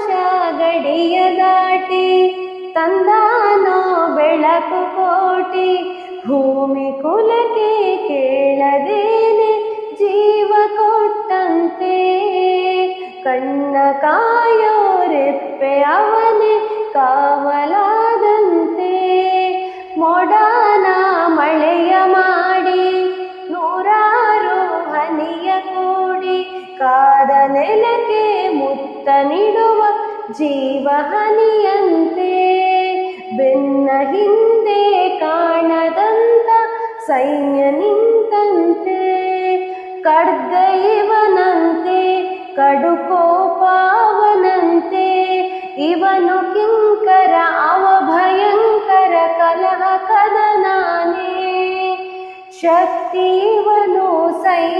ಆಕಾಶ ಗಡಿಯ ದಾಟಿ, ತಂದಾನೋ ಬೆಳಕು ಕೋಟಿ, ಭೂಮಿ ಕುಲಕ್ಕೆ ಕೇಳದೇನೆ ಜೀವ ಕೊಟ್ಟಂತೆ. ಕಣ್ಣ ಕಾಯೋ ರೆಪ್ಪೆ ಅವನೇ ಕಾವಲಾದಂತೆ. ಮೊಡಾನ ಮಳೆಯ ಮಾಡಿ, ನೂರಾರು ಹನಿಯ ಕೂಡಿ ಕಾದ ನೀಡುವ ಜೀವ ಹನಿಯಂತೆ ಬೆನ್ನ ಹಿಂದೆ ಕಾಣದಂತ ಸೈನ್ಯ ನಿಂತಂತೆ ಕಡ್ಗ ಇವನಂತೆ ಕಡುಕೋಪಾವನಂತೆ, ಇವನು ಕಿಂಕರ, ಅವ ಭಯಂಕರ, ಕಲಹ ಕದನಾನೇ ಶಕ್ತಿ ಇವನು ಸೈನ್ಯವನು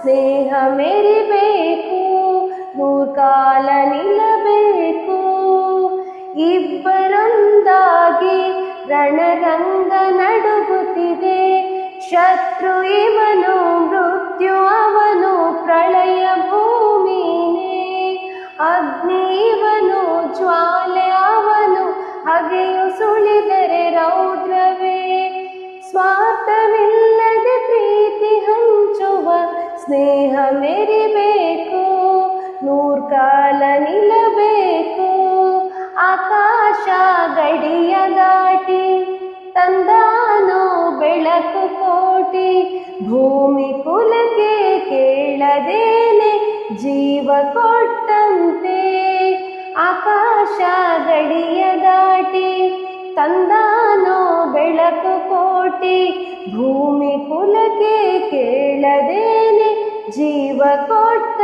ಸ್ನೇಹ ಮೆರಿಬೇಕು, ನೂರ್ಕಾಲ ನಿಲ್ಲಬೇಕು. ಇಬ್ಬರೊಂದಾಗಿ ರಣರಂಗ ನಡುಗುತ್ತಿದೆ. ಶತ್ರು ಇವನು, ಮೃತ್ಯು ಅವನು, ಪ್ರಳಯ ಭೂಮಿನೇ. ಅಗ್ನಿ ಇವನು, ಜ್ವಾಲೆ ಅವನು, ಹಗೆಯು ಸುಳಿದರೆ ರೌದ್ರವೇ. ಸ್ವಾರ್ಥವಿಲ್ಲ ಸ್ನೇಹ ಮೆರಿಬೇಕು ನೂರ್ಕಾಲ ನಿಲ್ಲಬೇಕು. ಆಕಾಶ ಗಡಿಯ ದಾಟಿ, ತಂದಾನೋ ಬೆಳಕು ಕೋಟಿ. ಭೂಮಿ ಕುಲಕ್ಕೆ ಕೇಳದೇನೆ ಜೀವ ಕೊಟ್ಟಂತೆ. ಆಕಾಶ ಗಡಿಯ ದಾಟಿ, ತಂದಾನೋ ಬೆಳಕು ಕೋಟಿ. ಭೂಮಿ ಕುಲಕ್ಕೆ ಕೇಳದೇನೆ ಜೀವ ಕೊಟ್ಟ